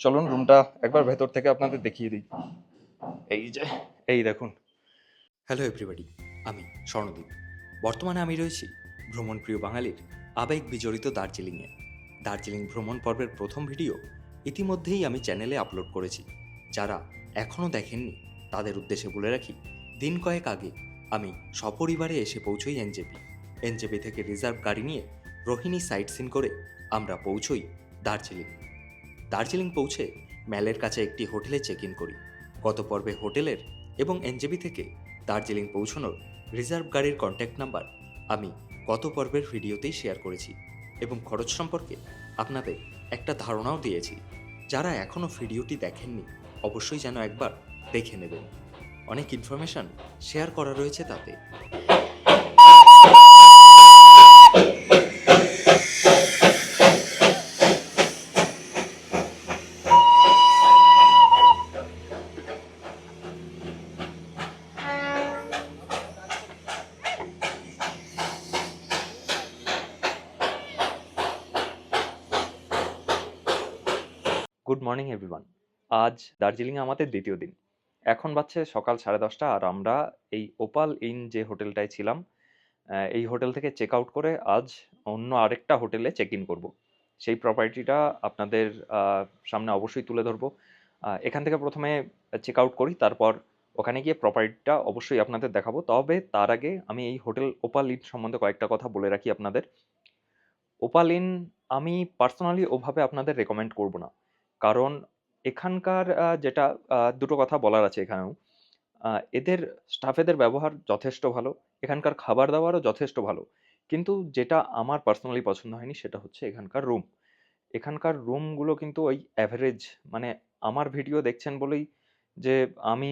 চলুন রুমটা একবার ভেতর থেকে আপনাদের দেখিয়ে দিই। এই যে এই দেখুন। হ্যালো এভরিবাডি আমি স্বর্ণদীপ। বর্তমানে আমি রয়েছি ভ্রমণপ্রিয় বাঙালির আবেগ বিজড়িত দার্জিলিংয়ে। দার্জিলিং ভ্রমণ পর্বের প্রথম ভিডিও ইতিমধ্যেই আমি চ্যানেলে আপলোড করেছি। যারা এখনও দেখেননি তাদের উদ্দেশ্যে বলে রাখি দিন কয়েক আগে আমি সপরিবারে এসে পৌঁছই এনজেপি। এনজেপি থেকে রিজার্ভ গাড়ি নিয়ে রোহিণী সাইট সিন করে আমরা পৌঁছই দার্জিলিং। দার্জিলিং পৌঁছে ম্যালের কাছে একটি হোটেলে চেক ইন করি। গত পর্বে হোটেলের এবং এনজেবি থেকে দার্জিলিং পৌঁছানোর রিজার্ভ গাড়ির কন্ট্যাক্ট নাম্বার আমি গত পর্বের ভিডিওতেই শেয়ার করেছি এবং খরচ সম্পর্কে আপনাদের একটা ধারণাও দিয়েছি। যারা এখনও ভিডিওটি দেখেননি, অবশ্যই যেন একবার দেখে নেবেন। অনেক ইনফরমেশন শেয়ার করা রয়েছে তাতে। মর্নিং এভরিওয়ান আজ দার্জিলিংয়ে আমাদের দ্বিতীয় দিন। এখন বাজছে সকাল সাড়ে দশটা আর আমরা এই ওপাল ইন যে হোটেলটায় ছিলাম এই হোটেল থেকে চেক আউট করে আজ অন্য আরেকটা হোটেলে চেক ইন করব। সেই প্রপার্টিটা আপনাদের সামনে অবশ্যই তুলে ধরবো। এখান থেকে প্রথমে চেক আউট করি, তারপর ওখানে গিয়ে প্রপার্টিটা অবশ্যই আপনাদের দেখাবো। তবে তার আগে আমি এই হোটেল ওপাল ইন সম্বন্ধে কয়েকটা কথা বলে রাখি আপনাদের। ওপাল ইন আমি পার্সোনালি ওভাবে আপনাদের রেকমেন্ড করব না। কারণ এখানকার যেটা দুটো কথা বলার আছে এখানেও। এদের স্টাফেদের ব্যবহার যথেষ্ট ভালো, এখানকার খাবার দাবারও যথেষ্ট ভালো। কিন্তু যেটা আমার পার্সোনালি পছন্দ হয়নি সেটা হচ্ছে এখানকার রুম এখানকার রুমগুলো কিন্তু ওই অ্যাভারেজ মানে আমার ভিডিও দেখছেন বলেই যে আমি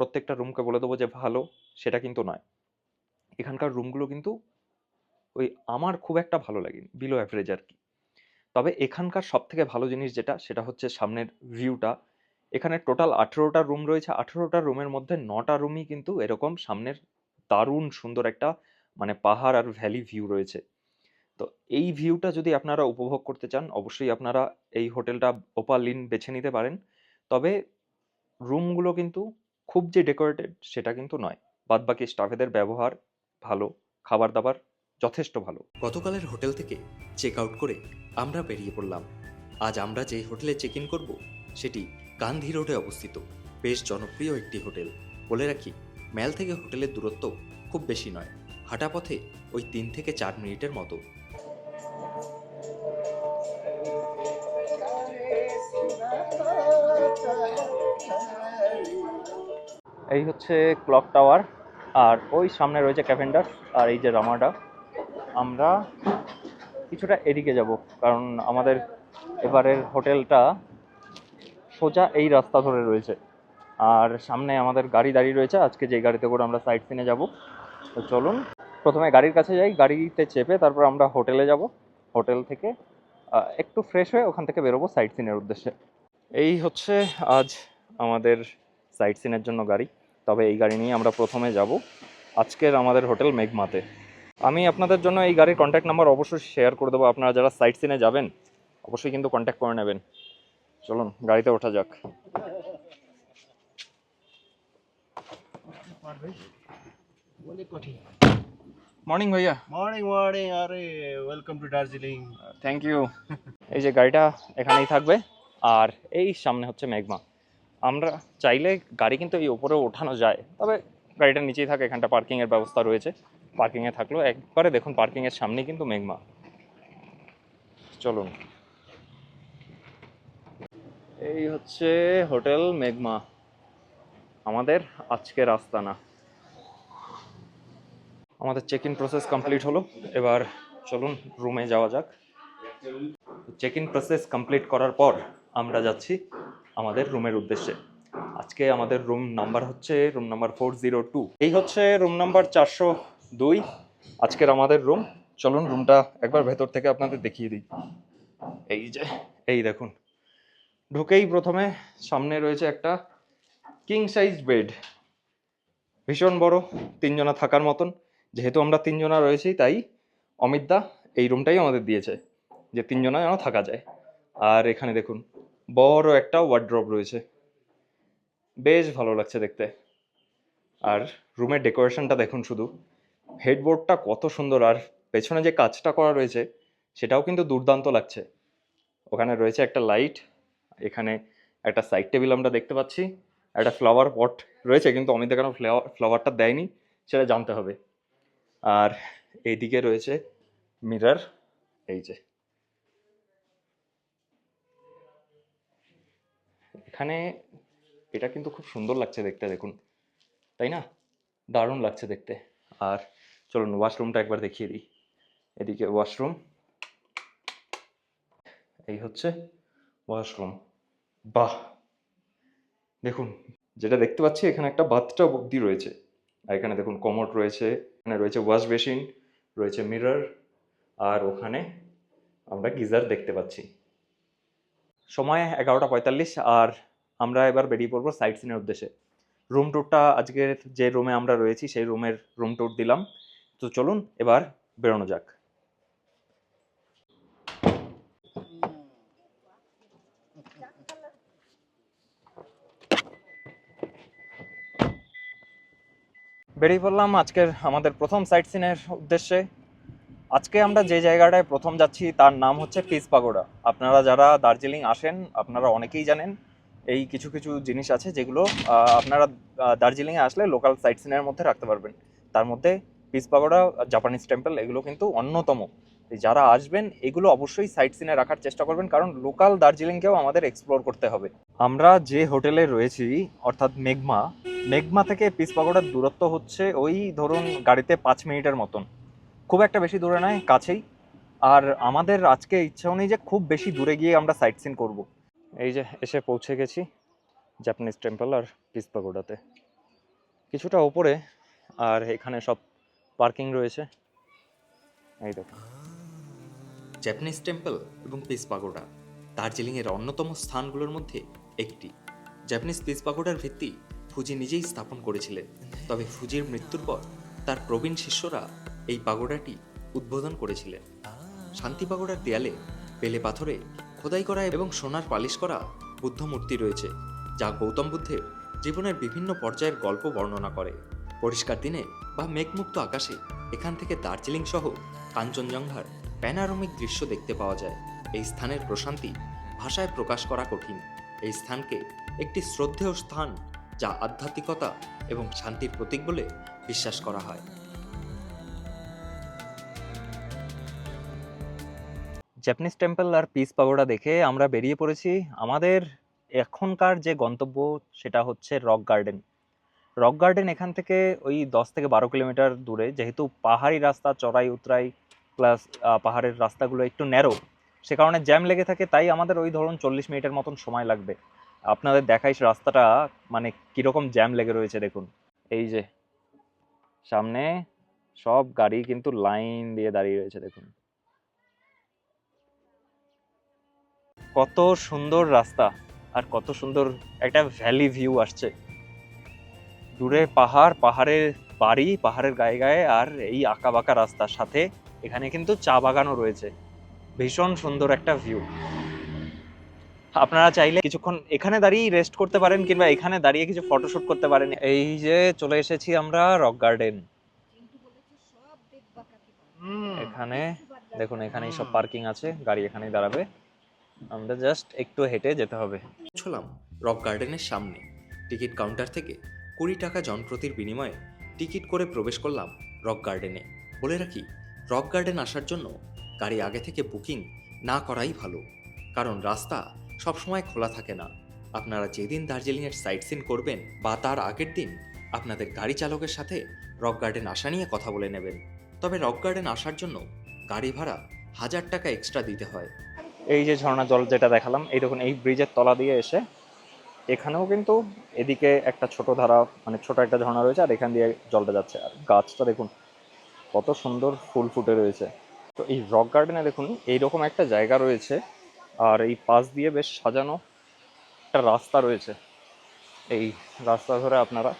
প্রত্যেকটা রুমকে বলে দেবো যে ভালো, সেটা কিন্তু নয়। এখানকার রুমগুলো কিন্তু ওই আমার খুব একটা ভালো লাগেনি বিলো অ্যাভারেজ আর কি। তবে এখানকার সব থেকে ভালো জিনিস যেটা, সেটা হচ্ছে সামনের ভিউটা এখানে টোটাল আঠেরোটা রুম রয়েছে। আঠেরোটা রুমের মধ্যে নটা রুমই কিন্তু এরকম সামনের দারুণ সুন্দর একটা মানে পাহাড় আর ভ্যালি ভিউ রয়েছে। তো এই ভিউটা যদি আপনারা উপভোগ করতে চান, অবশ্যই আপনারা এই হোটেলটা ওপালিন বেছে নিতে পারেন। তবে রুমগুলো কিন্তু খুব যে ডেকোরেটেড সেটা কিন্তু নয়। বাদবাকি স্টাফেদের ব্যবহার ভালো। খাবার দাবার যথেষ্ট ভালো। গতকালের হোটেল থেকে চেক আউট করে আমরা বেরিয়ে পড়লাম। আজ আমরা যে হোটেলে চেক ইন করব সেটি গান্ধী রোডে অবস্থিত। বেশ জনপ্রিয় একটি হোটেল। বলে রাখি ম্যাল থেকে হোটেলের দূরত্ব খুব বেশি নয়। হাঁটা পথে ওই তিন থেকে চার মিনিটের মতো। এই হচ্ছে ক্লক টাওয়ার আর ওই সামনে রয়েছে ক্যাভেন্ডার আর এই যে রামাডা। আমরা কিছুটা এদিকে যাব, কারণ আমাদের এবারের হোটেলটা সোজা এই রাস্তা ধরে রয়েছে। আর সামনে আমাদের গাড়ি দাঁড়িয়ে রয়েছে, আজকে যে গাড়িতে করে আমরা সাইট সিনে যাব। তো চলুন, প্রথমে গাড়ির কাছে যাই, গাড়িতে চেপে তারপর আমরা হোটেলে যাব। হোটেল থেকে একটু ফ্রেশ হয়ে ওখান থেকে বেরোবো সাইট সিনের উদ্দেশ্যে। এই হচ্ছে আজ আমাদের সাইট সিনের জন্য গাড়ি, তবে এই গাড়ি নিয়ে আমরা প্রথমে যাব। আজকের আমাদের হোটেল মেঘমাতে। আমি আপনাদের জন্য এই গাড়ির কন্ট্যাক্ট নাম্বার অবশ্যই শেয়ার করে দেবো। আপনারা যারা সাইট সিনে যাবেন অবশ্যই কিন্তু কন্ট্যাক্ট করে নেবেন। চলুন গাড়িতে ওঠা যাক। মর্নিং ভাইয়া। মর্নিং মর্নিং আরে welcome to Darjeeling thank you এই যে গাড়িটা এখানেই থাকবে আর এই সামনে হচ্ছে মেঘমা। আমরা চাইলে গাড়ি কিন্তু এই ওপরে ওঠানো যায় তবে গাড়িটা নিচেই থাকে এখানটা পার্কিংয়ের ব্যবস্থা রয়েছে। পার্কিংয়ে থাকল। একবারে দেখুন পার্কিংয়ের সামনেই কিন্তু মেঘমা। চলুন। এই হচ্ছে হোটেল মেঘমা। আমাদের আজকের আস্তানা। আমাদের চেক ইন প্রসেস কমপ্লিট হলো। এবার চলুন রুমে যাওয়া যাক। চেক ইন প্রসেস কমপ্লিট করার পর আমরা যাচ্ছি আমাদের রুমের উদ্দেশ্যে। আজকে আমাদের রুম নাম্বার হচ্ছে room number four zero two এই হচ্ছে রুম নাম্বার চারশো দুই, আজকের আমাদের রুম চলুন রুমটা একবার ভেতর থেকে আপনাদের দেখিয়ে দিই। এই যে, এই দেখুন। ঢুকেই প্রথমে সামনে রয়েছে একটা কিং সাইজ বেড ভীষণ বড়, তিনজনা থাকার মতন। যেহেতু আমরা তিনজনা রয়েছি, তাই অমিত দা এই রুমটাই আমাদের দিয়েছে, যে তিনজনা যেন থাকা যায়। আর এখানে দেখুন, বড় একটা ওয়ার্ড্রপ রয়েছে। বেশ ভালো লাগছে দেখতে। আর রুমের ডেকোরেশনটা দেখুন শুধু। হেডবোর্ডটা কত সুন্দর আর পেছনে যে কাজটা করা রয়েছে, সেটাও কিন্তু দুর্দান্ত লাগছে। ওখানে রয়েছে একটা লাইট এখানে একটা সাইড টেবিল আমরা দেখতে পাচ্ছি, একটা ফ্লাওয়ার পট রয়েছে, কিন্তু অমিত কেন ফ্লাওয়ার ফ্লাওয়ারটা দেয়নি, সেটা জানতে হবে। আর এইদিকে রয়েছে মিরার এই যে। এখানে এটা কিন্তু খুব সুন্দর লাগছে দেখতে, দেখুন। তাই না? দারুণ লাগছে দেখতে। আর চলুন ওয়াশরুমটা একবার দেখিয়ে দিই। এদিকে ওয়াশরুম এই হচ্ছে ওয়াশরুম বাহ! দেখুন, যেটা দেখতে পাচ্ছি, এখানে একটা বাথটাব অব্দি রয়েছে। আর এখানে দেখুন, কমোড রয়েছে, এখানে রয়েছে ওয়াশ বেসিন রয়েছে মিরর আর ওখানে আমরা গিজার দেখতে পাচ্ছি। সময় এগারোটা পঁয়তাল্লিশ, আর আমরা এবার বেরিয়ে পড়ব সাইট সিনের উদ্দেশ্যে। রুম ট্যুরটা আজকের যে রুমে আমরা রয়েছি, সেই রুমের রুম ট্যুর দিলাম। তো চলুন, এবার বেরোনো যাক। বেরিয়ে পড়লাম আজকের আমাদের প্রথম সাইট সিনের উদ্দেশ্যে। আজকে আমরা যে জায়গাটায় প্রথম যাচ্ছি, তার নাম হচ্ছে পিস পাগোডা। আপনারা যারা দার্জিলিং আসেন, আপনারা অনেকেই জানেন এই কিছু কিছু জিনিস আছে যেগুলো আপনারা দার্জিলিংয়ে আসলে লোকাল সাইট সিনের মধ্যে রাখতে পারবেন। তার মধ্যে পিস পাগোডা জাপানিজ টেম্পল এগুলো কিন্তু অন্যতম। যারা আসবেন, এগুলো অবশ্যই সাইট সিনে রাখার চেষ্টা করবেন, কারণ লোকাল দার্জিলিংকেও আমাদের এক্সপ্লোর করতে হবে। আমরা যে হোটেলে রয়েছি, অর্থাৎ মেঘমা মেঘমা থেকে পিস পাগোডার দূরত্ব হচ্ছে ওই ধরুন গাড়িতে পাঁচ মিনিটের মতন। খুব একটা বেশি দূরে নয়, কাছেই। আর আমাদের আজকে ইচ্ছাও নেই যে খুব বেশি দূরে গিয়ে আমরা সাইট সিন করব। এই যে এসে পৌঁছে গেছি জাপানিজ টেম্পল আর পিস পাগোডাতে কিছুটা ওপরে আর এখানে সব পার্কিং রয়েছে। এই দেখো। জাপানিজ টেম্পল এবং পিস পাগোডা দার্জিলিংয়ের অন্যতম স্থানগুলোর মধ্যে একটি। জাপানিজ পিস পাগোডার ভিত্তি ফুজি নিজেই স্থাপন করেছিলেন। তবে ফুজির মৃত্যুর পর তার প্রবীণ শিষ্যরা এই পাগোডাটি উদ্বোধন করেছিলেন। শান্তি পাগোডার দেয়ালে বেলে পাথরে খোদাই করা এবং সোনার পালিশ করা বুদ্ধ মূর্তি রয়েছে, যা গৌতম বুদ্ধের জীবনের বিভিন্ন পর্যায়ের গল্প বর্ণনা করে। পরিষ্কার দিনে বা মেঘমুক্ত আকাশে এখান থেকে দার্জিলিং সহ কাঞ্চনজঙ্ঘার প্যানারমিক দৃশ্য দেখতে পাওয়া যায়। এই স্থানের প্রশান্তি ভাষায় প্রকাশ করা কঠিন। এই স্থানকে একটি শ্রদ্ধেয় স্থান যা আধ্যাত্মিকতা এবং শান্তির প্রতীক বলে বিশ্বাস করা হয়। জাপানিজ টেম্পল আর পিস পাগোডা দেখে আমরা বেরিয়ে পড়েছি আমাদের এখনকার যে গন্তব্য সেটা হচ্ছে রক গার্ডেন রক গার্ডেন এখান থেকে ওই দশ থেকে বারো কিলোমিটার দূরে, যেহেতু পাহাড়ি রাস্তা, চড়াই, উতরাই প্লাস পাহাড়ের রাস্তাগুলো একটু ন্যারো সে কারণে জ্যাম লেগে থাকে, তাই আমাদের ওই ধরুন চল্লিশ মিনিটের মতন সময় লাগবে। আপনাদের দেখাই রাস্তাটা মানে কীরকম জ্যাম লেগে রয়েছে দেখুন। এই যে, সামনে সব গাড়ি কিন্তু লাইন দিয়ে দাঁড়িয়ে রয়েছে দেখুন। কত সুন্দর রাস্তা আর কত সুন্দর একটা ভ্যালি ভিউ আসছে। দূরে পাহাড় পাহাড়ের বাড়ি পাহাড়ের গায়ে গায়ে আর এই আঁকা বাঁকা রাস্তার সাথে এখানে কিন্তু চা বাগানও রয়েছে। ভীষণ সুন্দর একটা ভিউ আপনারা চাইলে কিছুক্ষণ এখানে দাঁড়িয়ে রেস্ট করতে পারেন কিংবা এখানে দাঁড়িয়ে কিছু ফটোশুট করতে পারেন। এই যে চলে এসেছি আমরা রক গার্ডেন এখানে দেখুন এখানেই সব পার্কিং আছে গাড়ি এখানেই দাঁড়াবে। আমরা জাস্ট একটু হেঁটে যেতে হবে। পৌঁছলাম রক গার্ডেনের সামনে। টিকিট কাউন্টার থেকে কুড়ি টাকা জনপ্রতির বিনিময়ে টিকিট করে প্রবেশ করলাম রক গার্ডেনে। বলে রাখি, রক গার্ডেন আসার জন্য গাড়ি আগে থেকে বুকিং না করাই ভালো। কারণ রাস্তা সবসময় খোলা থাকে না। আপনারা যেদিন দার্জিলিংয়ের সাইট সিন করবেন বা তার আগের দিন আপনাদের গাড়ি চালকের সাথে রক গার্ডেন আসা নিয়ে কথা বলে নেবেন। তবে রক গার্ডেন আসার জন্য গাড়ি ভাড়া হাজার টাকা এক্সট্রা দিতে হয়। এই যে ঝর্ণা জল যেটা দেখালাম, এই দেখুন, এই ব্রিজের তলা দিয়ে এসে এখানেও কিন্তু এদিকে একটা ছোট ধারা মানে ছোট একটা ঝর্ণা রয়েছে, আর এখান দিয়ে জলটা যাচ্ছে। আর গাছটা দেখুন, কত সুন্দর ফুল ফুটে রয়েছে। তো এই রক গার্ডেনে দেখুন, এইরকম একটা জায়গা রয়েছে, আর এই পাশ দিয়ে বেশ সাজানো একটা রাস্তা রয়েছে। এই রাস্তা ধরে আপনারা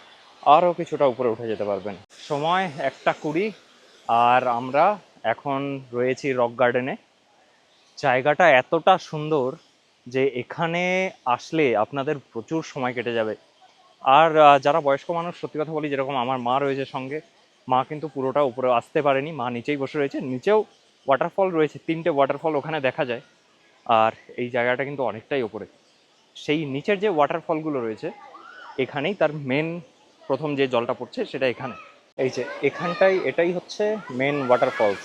আরও কিছুটা উপরে উঠে যেতে পারবেন। সময় একটা কুড়ি, আর আমরা এখন রয়েছি রক গার্ডেনে জায়গাটা এতটা সুন্দর যে এখানে আসলে আপনাদের প্রচুর সময় কেটে যাবে। আর যারা বয়স্ক মানুষ, সত্যি কথা বলি, যেরকম আমার মা রয়েছে সঙ্গে, মা কিন্তু পুরোটা উপরে আসতে পারেনি, মা নিচেই বসে রয়েছে, নিচেও ওয়াটারফল রয়েছে, তিনটে ওয়াটারফল ওখানে দেখা যায়। আর এই জায়গাটা কিন্তু অনেকটাই ওপরে সেই নিচের যে ওয়াটারফলগুলো রয়েছে, এখানেই তার মেন প্রথম যে জলটা পড়ছে, সেটা এখানে। এই যে, এখানটাই, এটাই হচ্ছে মেন ওয়াটারফলস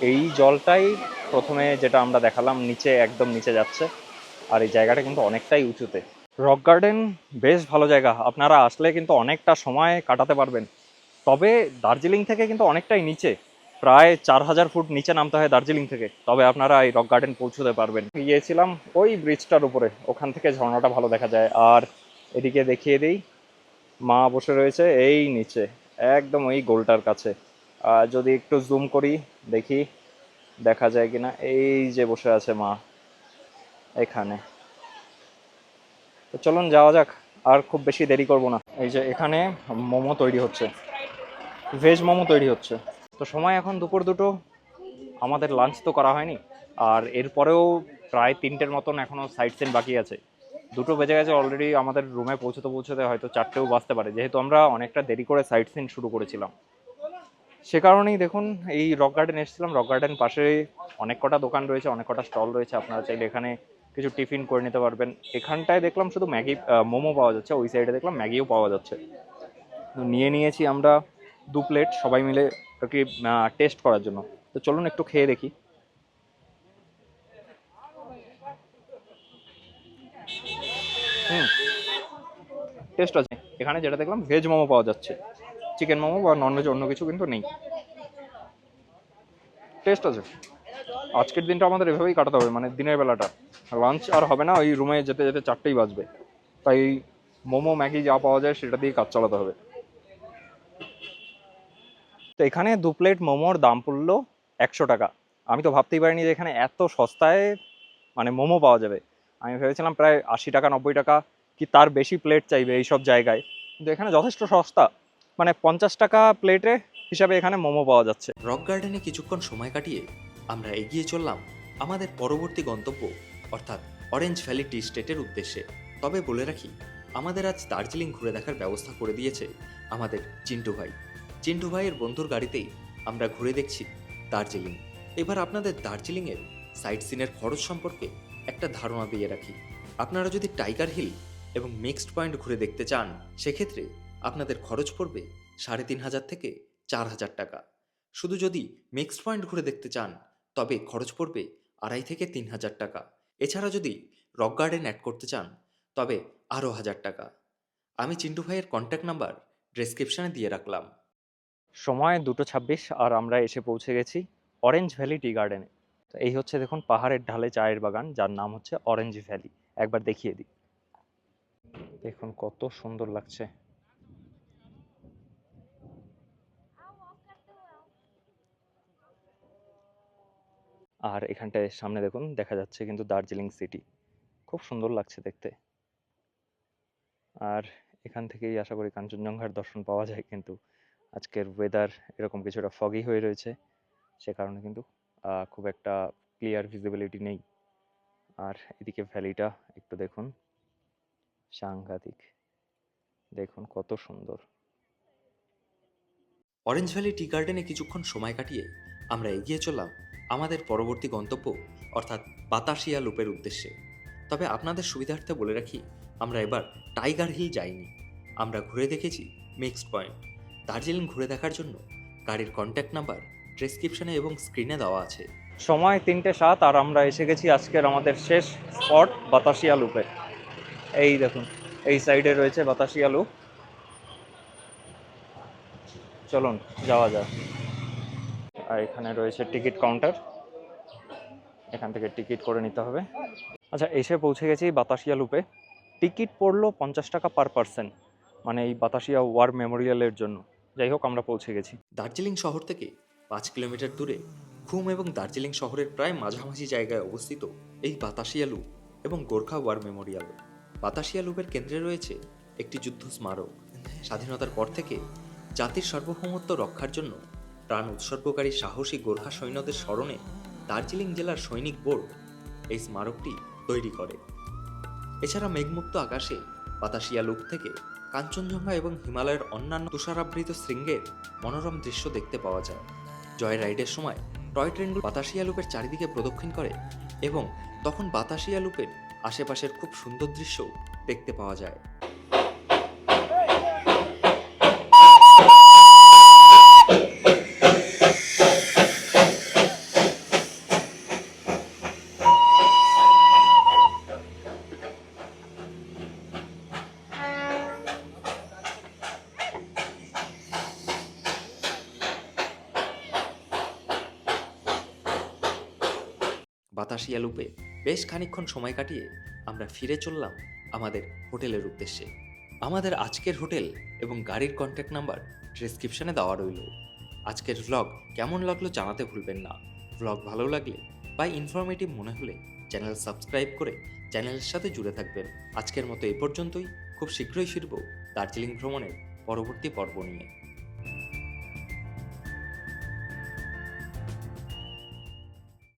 এই জলটাই প্রথমে যেটা আমরা দেখালাম, নিচে, একদম নিচে যাচ্ছে। আর এই জায়গাটা কিন্তু অনেকটাই উঁচুতে। রক গার্ডেন বেশ ভালো জায়গা। আপনারা আসলে কিন্তু অনেকটা সময় কাটাতে পারবেন। তবে দার্জিলিং থেকে কিন্তু অনেকটাই নিচে। প্রায় চার হাজার ফুট নিচে নামতে হয় দার্জিলিং থেকে। তবে আপনারা এই রক গার্ডেন পৌঁছতে পারবেন। গিয়েছিলাম ওই ব্রিজটার উপরে। ওখান থেকে ঝর্ণাটা ভালো দেখা যায়। আর এদিকে দেখিয়ে দিই। মা বসে রয়েছে এই নিচে। একদম ওই গোলটার কাছে। যদি একটু জুম করি দেখি, দেখা যায় কিনা। এই যে বসে আছে মা, এখানে। তো চলুন, যাওয়া যাক। আর খুব বেশি দেরি করব না। এই যে এখানে মোমো তৈরি হচ্ছে। ভেজ মোমো তৈরি হচ্ছে। তো সময় এখন দুপুর দুটো। আমাদের লাঞ্চ তো করা হয়নি। আর এরপরেও প্রায় তিনটের মতন এখনও সাইড সিন বাকি আছে। দুটো বেজে গেছে অলরেডি আমাদের রুমে পৌঁছতে পৌঁছতে হয়তো চারটেও বাজতে পারে। যেহেতু আমরা অনেকটা দেরি করে সাইড সিন শুরু করেছিলাম। সে কারণেই দেখুন, এই রক গার্ডেন এসেছিলাম। রক গার্ডেন পাশে অনেক কটা দোকান রয়েছে, অনেক কটা স্টল রয়েছে। আপনারা চাইলে এখানে কিছু টিফিন করে নিতে পারবেন। এখানটায় দেখলাম শুধু ম্যাগি মোমো পাওয়া যাচ্ছে, ওই সাইডে দেখলাম ম্যাগিও পাওয়া যাচ্ছে। তো নিয়ে নিয়েছি আমরা দু প্লেট সবাই মিলে আর কি টেস্ট করার জন্য। তো চলুন একটু খেয়ে দেখি। হুম, টেস্ট আছে। এখানে যেটা দেখলাম, ভেজ মোমো পাওয়া যাচ্ছে। চিকেন মোমো বা ননভেজ অন্য কিছু কিন্তু নেই। টেস্ট আছে। আজকের দিনটা আমাদের এভাবেই কাটাতে হবে মানে দিনের বেলাটা। লাঞ্চ আর হবে না, ওই রুমে যেতে যেতে চারটেই বাজবে। তাই মোমো, ম্যাগি যা পাওয়া যায় সেটা দিয়ে কাজ চালাতে হবে। তো এখানে দু প্লেট মোমোর দাম পড়ল একশো টাকা। আমি তো ভাবতেই পারিনি যে এখানে এত সস্তায় মানে মোমো পাওয়া যাবে। আমি ভেবেছিলাম প্রায় আশি টাকা, নব্বই টাকা, কি তার বেশি প্লেট চাইবে এই সব জায়গায়। কিন্তু এখানে যথেষ্ট সস্তা। মানে পঞ্চাশ টাকা প্লেটে হিসাবে এখানে মোমো পাওয়া যাচ্ছে। রক গার্ডেনে কিছুক্ষণ সময় কাটিয়ে আমরা এগিয়ে চললাম আমাদের পরবর্তী গন্তব্য, অর্থাৎ অরেঞ্জ ভ্যালি টি স্টেটের উদ্দেশ্যে। তবে বলে রাখি, আমাদের আজ দার্জিলিং ঘুরে দেখার ব্যবস্থা করে দিয়েছে আমাদের চিন্টু ভাই। চিন্টু ভাইয়ের বন্ধুর গাড়িতেই আমরা ঘুরে দেখছি দার্জিলিং। এবার আপনাদের দার্জিলিংয়ের সাইট সিনের খরচ সম্পর্কে একটা ধারণা দিয়ে রাখি। আপনারা যদি টাইগার হিল এবং মিক্সড পয়েন্ট ঘুরে দেখতে চান, সেক্ষেত্রে আপনাদের খরচ পড়বে সাড়ে তিন হাজার থেকে চার হাজার টাকা। শুধু যদি মিক্সড পয়েন্ট ঘুরে দেখতে চান, তবে খরচ পড়বে আড়াই থেকে তিন হাজার টাকা। এছাড়া যদি রক গার্ডেন অ্যাড করতে চান, তবে আরও হাজার টাকা। আমি চিন্টু ভাইয়ের কন্ট্যাক্ট নাম্বার ডেসক্রিপশনে দিয়ে রাখলাম। সময় দুটো ছাব্বিশ আর আমরা এসে পৌঁছে গেছি অরেঞ্জ ভ্যালি টি গার্ডেনে তো এই হচ্ছে দেখুন পাহাড়ের ঢালে চায়ের বাগান, যার নাম হচ্ছে অরেঞ্জ ভ্যালি একবার দেখিয়ে দিই। দেখুন কত সুন্দর লাগছে। আর এখানটায় সামনে দেখুন, দেখা যাচ্ছে কিন্তু দার্জিলিং সিটি। খুব সুন্দর লাগছে দেখতে। আর এখান থেকেই আশা করি কাঞ্চনজঙ্ঘার দর্শন পাওয়া যায়, কিন্তু আজকের ওয়েদার এরকম কিছুটা ফগি হয়ে রয়েছে, সে কারণে কিন্তু খুব একটা ক্লিয়ার ভিজিবিলিটি নেই। আর এদিকে ভ্যালিটা একটু দেখুন, সাংঘাতিক। দেখুন কত সুন্দর। অরেঞ্জ ভ্যালি টি গার্ডেনে কিছুক্ষণ সময় কাটিয়ে আমরা এগিয়ে চললাম আমাদের পরবর্তী গন্তব্য, অর্থাৎ বাতাসিয়া লুপের উদ্দেশ্যে। তবে আপনাদের সুবিধার্থে বলে রাখি, আমরা এবার টাইগার হিল যাইনি। আমরা ঘুরে দেখেছি মিক্সড পয়েন্ট। দার্জিলিং ঘুরে দেখার জন্য গাড়ির কন্ট্যাক্ট নাম্বার, ডেসক্রিপশনে এবং স্ক্রিনে দেওয়া আছে। সময় তিনটে সাত আর আমরা এসে গেছি আজকের আমাদের শেষ স্পট বাতাসিয়া লুপে। এই দেখুন, এই সাইডে রয়েছে বাতাসিয়া লুপ। চলুন, যাওয়া যাক। আর এখানে রয়েছে টিকিট কাউন্টার। এখান থেকে টিকিট করে নিতে হবে। আচ্ছা এসে পৌঁছে গেছি বাতাসিয়া লুপে টিকিট পড়ল পঞ্চাশ টাকা পার পার্সন মানে এই বাতাসিয়া ওয়ার মেমোরিয়ালের জন্য। যাই হোক, আমরা পৌঁছে গেছি। দার্জিলিং শহর থেকে পাঁচ কিলোমিটার দূরে ঘুম এবং দার্জিলিং শহরের প্রায় মাঝামাঝি জায়গায় অবস্থিত এই বাতাসিয়া লুপ এবং গোর্খা ওয়ার মেমোরিয়াল বাতাসিয়া লুপের কেন্দ্রে রয়েছে একটি যুদ্ধ স্মারক। স্বাধীনতার পর থেকে জাতির সার্বভৌমত্ব রক্ষার জন্য প্রাণ উৎসর্গকারী সাহসী গোর্খা সৈন্যদের স্মরণে দার্জিলিং জেলার সৈনিক বোর্ড এই স্মারকটি তৈরি করে। এছাড়া মেঘমুক্ত আকাশে বাতাসিয়া লুপ থেকে কাঞ্চনজঙ্ঘা এবং হিমালয়ের অন্যান্য তুষারাবৃত শৃঙ্গের মনোরম দৃশ্য দেখতে পাওয়া যায়। জয় রাইডের সময় টয় ট্রেনগুলো বাতাসিয়া লুপের চারিদিকে প্রদক্ষিণ করে এবং তখন বাতাসিয়া লুপের আশেপাশের খুব সুন্দর দৃশ্য দেখতে পাওয়া যায়। বাতাসিয়া লুপে বেশ খানিকক্ষণ সময় কাটিয়ে আমরা ফিরে চললাম আমাদের হোটেলের উদ্দেশ্যে। আমাদের আজকের হোটেল এবং গাড়ির কন্ট্যাক্ট নাম্বার ডেসক্রিপশনে দেওয়া রইল। আজকের ভ্লগ কেমন লাগল জানাতে ভুলবেন না। ভ্লগ ভালো লাগলে বা ইনফরমেটিভ মনে হলে চ্যানেল সাবস্ক্রাইব করে চ্যানেলের সাথে জুড়ে থাকবেন। আজকের মতো এ পর্যন্তই। খুব শীঘ্রই ফিরব দার্জিলিং ভ্রমণের পরবর্তী পর্ব নিয়ে।